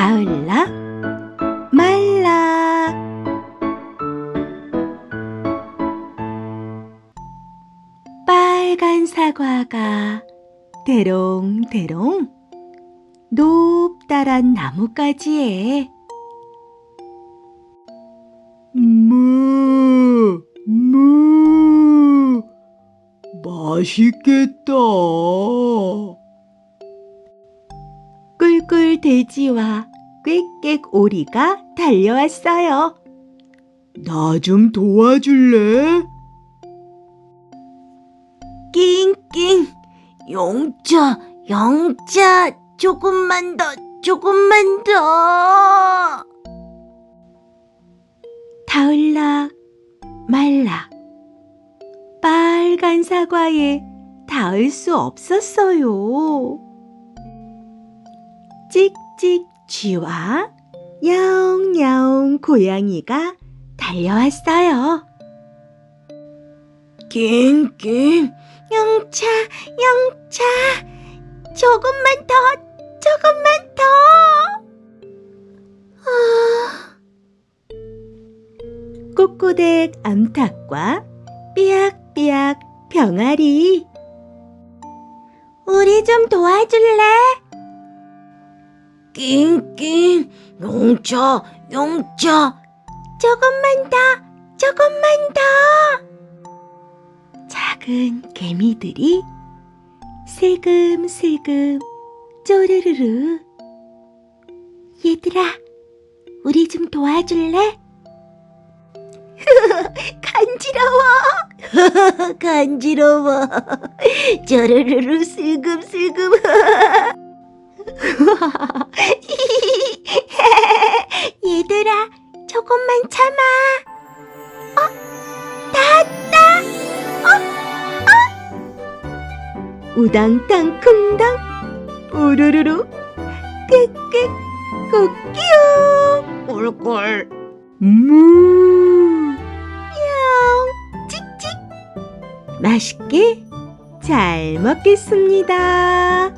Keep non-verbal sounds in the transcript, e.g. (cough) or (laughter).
가을락 말락 빨간 사과가 대롱대롱 높다란 나뭇가지에 무, 무, 맛있겠다. 꿀꿀 돼지와 꽥꽥 오리가 달려왔어요. 나 좀 도와줄래? 낑낑 용자 용자 조금만 더 조금만 더 닿을락 말락 빨간 사과에 닿을 수 없었어요. 찍찍 쥐와 야옹야옹 고양이가 달려왔어요. 낑낑. 영차 영차. 조금만 더 조금만 더. 아... 꼬꼬댁 암탉과 삐약삐약 병아리. 우리 좀 도와줄래? 낑낑 용차 용차 조금만 더 조금만 더. 작은 개미들이 슬금슬금 쪼르르르. 얘들아 우리 좀 도와줄래? (laughs) 간지러워. (laughs) 간지러워. (laughs) 쪼르르르 슬금슬금 (laughs) 얘들아 조금만 참아. 어? 닿았다. 우당탕 쿵당. 우르르르. 꽥꽥 꼬끼요. 꿀꿀. 무. 냥 찍찍. 맛있게 잘 먹겠습니다.